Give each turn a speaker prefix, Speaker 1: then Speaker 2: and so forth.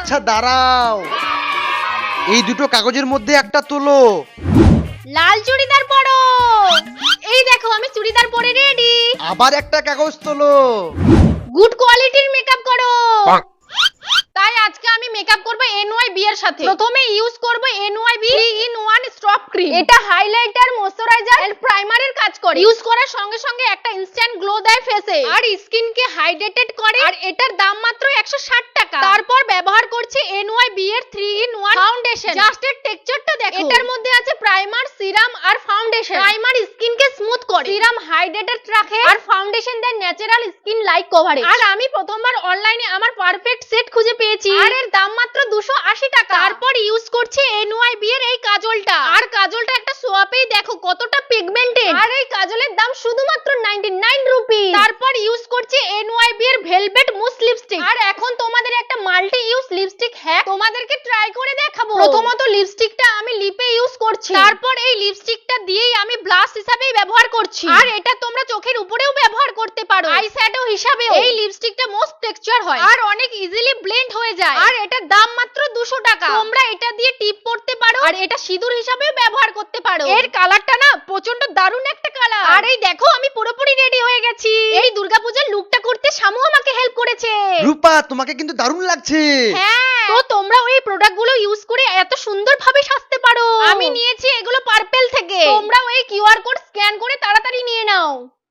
Speaker 1: আচ্ছা দাঁড়াও। এই দুটো কাগজের মধ্যে একটা তোলো।
Speaker 2: লাল চুড়িদার পরো। এই দেখো আমি চুড়িদার পরে রেডি
Speaker 1: আবার একটা কাগজ তোলো।
Speaker 2: গুড কোয়ালিটির মেকআপ করো। তাই আজকে আমি মেকআপ করব এনওয়াই বিয়ের সাথে। প্রথমে ইউজ করব এনওয়াইবি 3 ইন 1 স্টপ ক্রিম এটা হাইলাইটার ময়শ্চারাইজার এন্ড প্রাইমারের কাজ করে। ইউজ করার সঙ্গে সঙ্গে একটা ইনস্ট্যান্ট গ্লো দেয় ফেসে আর স্কিনকে হাইড্রেটেড করে। আর এটার দাম মাত্র 160 টাকা। তারপর ব্যবহার করছি এনওয়াইবি এর 3 ইন 1 ফাউন্ডেশন জাস্ট এর টেক্সচারটা দেখো। এটার মধ্যে আছে প্রাইমার সিরাম আর ফাউন্ডেশন প্রাইমার স্কিনকে স্মুথ করে। সিরাম হাইড্রেটেড রাখে। আর ফাউন্ডেশন দেয় ন্যাচারাল স্কিন লাইক কভারেজ আর আমি প্রথমবার অনলাইনে আমার পারফেক্ট সেট খুঁজে পেয়েছি। আর এর দাম মাত্র 280 টাকা তারপর ইউজ করছি এনওয়াইবি এর এই কাজলটা আর সোয়াপেই দেখো কতটা পিগমেন্টেড আর এই কাজলের দাম শুধুমাত্র 99 রুপি তারপর ইউজ করছি এনওয়াইবি এর ভেলভেট মুস লিপস্টিক আর এখন তোমাদের একটা মাল্টি ইউজ লিপস্টিক হ্যাক তোমাদেরকে ট্রাই করে দেখাবো। প্রথমত লিপস্টিকটা আমি লিপে ইউজ করছি। তারপর এই লিপস্টিকটা দিয়েই আমি ব্লাশ হিসাবেই ব্যবহার করছি। আর এটা তোমরা চোখের উপরেও ব্যবহার করতে পারো। আই শ্যাডো হিসাবেও। এই লিপস্টিকটা মোস্ট টেক্সচার হয়। আর অনেক ইজিলি ব্লেন্ড হয়ে যায়। আর এটার দাম মাত্র 200 টাকা। তোমরা এটা দিয়ে টিপ পড়তে পারো আর এটা সিঁদুর হিসাবেও ব্যবহার করতে পারো। এর কালারটা না প্রচণ্ড দারুণ একটা কালার। আর এই দেখো আমি পুরোপুরি রেডি হয়ে গেছি। এই দুর্গাপূজার লুকটা করতে শামু আমাকে হেল্প করেছে।
Speaker 1: রূপা তোমাকে কিন্তু দারুণ লাগছে।
Speaker 2: হ্যাঁ। তো তোমরা ওই প্রোডাক্টগুলো ইউজ করে এত সুন্দরভাবে সাজতে পারো। আমি নিয়েছি এগুলো পার্পেল থেকে। তোমরা ওই কিউআর কোড স্ক্যান করে তাড়াতাড়ি নিয়ে নাও।